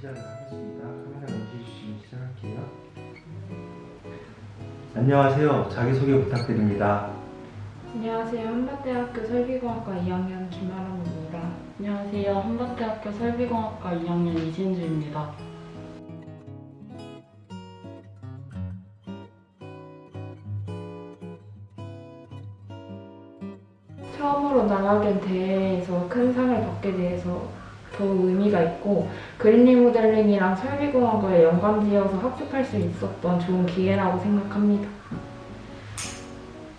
시작을 하겠습니다. 카메라 멈춰주시면 시작할게요. 안녕하세요. 자기소개 부탁드립니다. 안녕하세요. 한밭대학교 설비공학과 2학년 김아람입니다. 안녕하세요. 한밭대학교 설비공학과 2학년 이진주입니다. 처음으로 나가게 대회에서 큰 상을 받게 돼서 더욱 의미가 있고 그린 리모델링이랑 설비공학을 연관지어서 학습할 수 있었던 좋은 기회라고 생각합니다.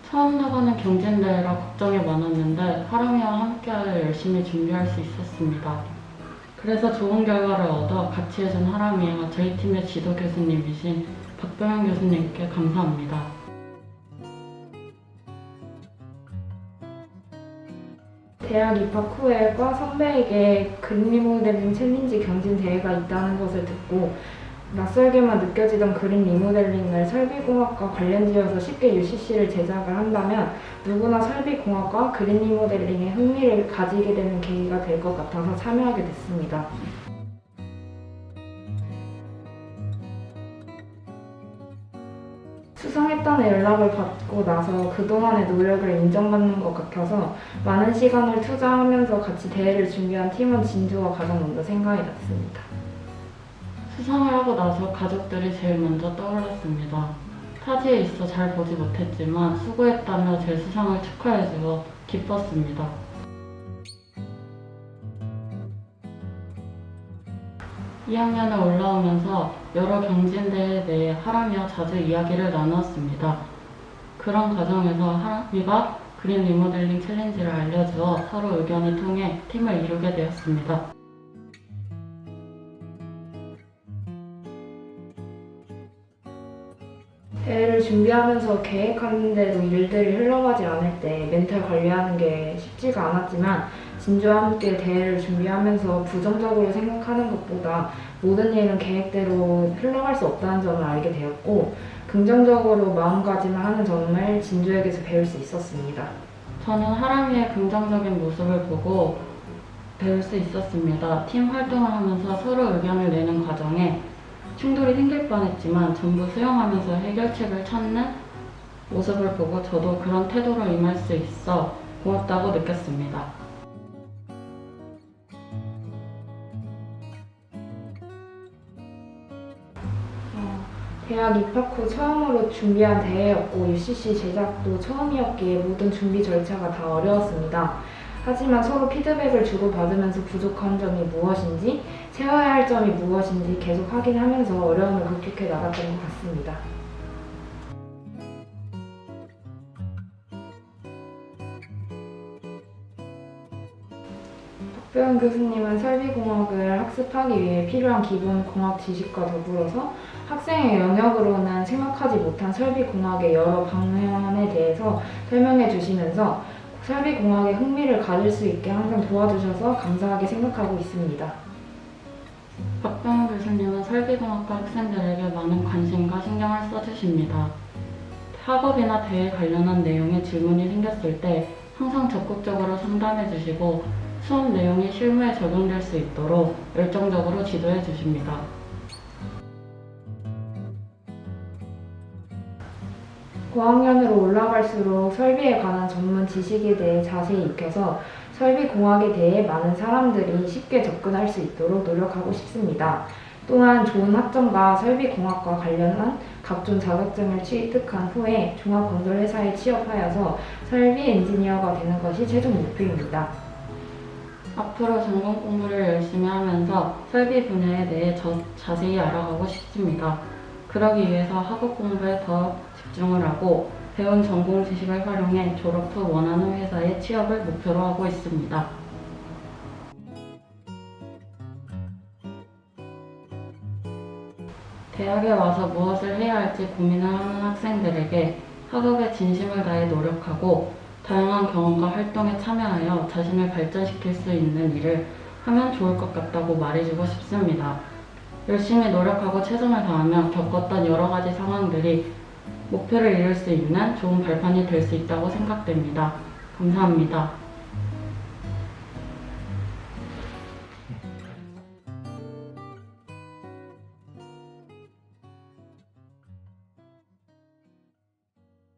처음 나가는 경진대회라 걱정이 많았는데 하람이와 함께하여 열심히 준비할 수 있었습니다. 그래서 좋은 결과를 얻어 같이 해준 하람이와 저희 팀의 지도 교수님이신 박병현 교수님께 감사합니다. 대학 입학 후에 과 선배에게 그린 리모델링 챌린지 경진 대회가 있다는 것을 듣고 낯설게만 느껴지던 그린 리모델링을 설비공학과 관련지어서 쉽게 UCC를 제작을 한다면 누구나 설비공학과 그린 리모델링에 흥미를 가지게 되는 계기가 될 것 같아서 참여하게 됐습니다. 수상했다는 연락을 받고 나서 그동안의 노력을 인정받는 것 같아서 많은 시간을 투자하면서 같이 대회를 준비한 팀원 진주가 가장 먼저 생각이 났습니다. 수상을 하고 나서 가족들이 제일 먼저 떠올랐습니다. 타지에 있어 잘 보지 못했지만 수고했다며 제 수상을 축하해주어 기뻤습니다. 이학년에 올라오면서 여러 경진대회에 대해 하람이와 자주 이야기를 나누었습니다. 그런 과정에서 하람이가 그린 리모델링 챌린지를 알려주어 서로 의견을 통해 팀을 이루게 되었습니다. 대회를 준비하면서 계획하는 대로 일들이 흘러가지 않을 때 멘탈 관리하는 게 쉽지가 않았지만 진주와 함께 대회를 준비하면서 부정적으로 생각하는 것보다 모든 일은 계획대로 흘러갈 수 없다는 점을 알게 되었고 긍정적으로 마음가짐을 하는 점을 진주에게서 배울 수 있었습니다. 저는 하람이의 긍정적인 모습을 보고 배울 수 있었습니다. 팀 활동을 하면서 서로 의견을 내는 과정에 충돌이 생길 뻔했지만 전부 수용하면서 해결책을 찾는 모습을 보고 저도 그런 태도로 임할 수 있어 고맙다고 느꼈습니다. 어, 대학 입학 후 처음으로 준비한 대회였고 UCC 제작도 처음이었기에 모든 준비 절차가 다 어려웠습니다. 하지만 서로 피드백을 주고받으면서 부족한 점이 무엇인지, 채워야 할 점이 무엇인지 계속 확인하면서 어려움을 극복해 나갔던 것 같습니다. 박병현 교수님은 설비공학을 학습하기 위해 필요한 기본 공학 지식과 더불어서 학생의 영역으로는 생각하지 못한 설비공학의 여러 방면에 대해서 설명해 주시면서 설비공학에 흥미를 가질 수 있게 항상 도와주셔서 감사하게 생각하고 있습니다. 박병현 교수님은 설비공학과 학생들에게 많은 관심과 신경을 써주십니다. 학업이나 대회 관련한 내용에 질문이 생겼을 때 항상 적극적으로 상담해 주시고 수업 내용이 실무에 적용될 수 있도록 열정적으로 지도해 주십니다. 고학년으로 올라갈수록 설비에 관한 전문 지식에 대해 자세히 익혀서 설비 공학에 대해 많은 사람들이 쉽게 접근할 수 있도록 노력하고 싶습니다. 또한 좋은 학점과 설비 공학과 관련한 각종 자격증을 취득한 후에 종합건설회사에 취업하여서 설비 엔지니어가 되는 것이 최종 목표입니다. 앞으로 전공 공부를 열심히 하면서 설비 분야에 대해 저, 자세히 알아가고 싶습니다. 그러기 위해서 학업 공부에 더 집중을 하고 배운 전공 지식을 활용해 졸업 후 원하는 회사에 취업을 목표로 하고 있습니다. 대학에 와서 무엇을 해야 할지 고민을 하는 학생들에게 학업에 진심을 다해 노력하고 다양한 경험과 활동에 참여하여 자신을 발전시킬 수 있는 일을 하면 좋을 것 같다고 말해주고 싶습니다. 열심히 노력하고 최선을 다하며 겪었던 여러 가지 상황들이 목표를 이룰 수 있는 좋은 발판이 될 수 있다고 생각됩니다. 감사합니다.